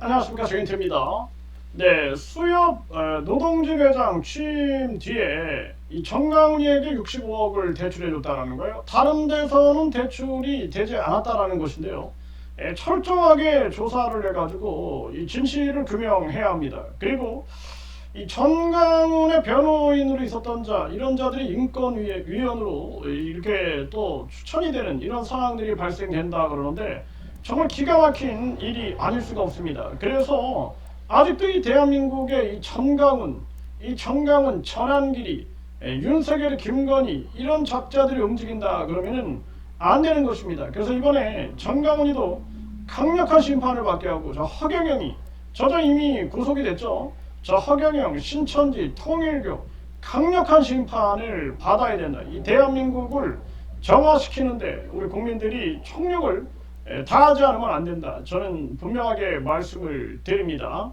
안녕하십니까 조인태입니다. 네, 수협 어, 노동진 회장 취임 뒤에 이 정강훈이에게 65억을 대출해줬다는 거예요. 다른 데서는 대출이 되지 않았다라는 것인데요. 에, 철저하게 조사를 해가지고 이 진실을 규명해야 합니다. 그리고 이 전강훈의 변호인으로 있었던 자 이런 자들이 인권위원으로 이렇게 또 추천이 되는 이런 상황들이 발생된다 그러는데 정말 기가 막힌 일이 아닐 수가 없습니다. 그래서 아직도 이 대한민국의 이 전강훈, 이 정강훈, 전한길이, 에, 윤석열, 김건희 이런 작자들이 움직인다 그러면은 안 되는 것입니다. 그래서 이번에 전강훈이도 강력한 심판을 받게 하고 저 허경영이 저저 이미 구속이 됐죠. 저 허경영, 신천지, 통일교 강력한 심판을 받아야 된다. 이 대한민국을 정화시키는데 우리 국민들이 총력을 에, 다 하지 않으면 안 된다. 저는 분명하게 말씀을 드립니다.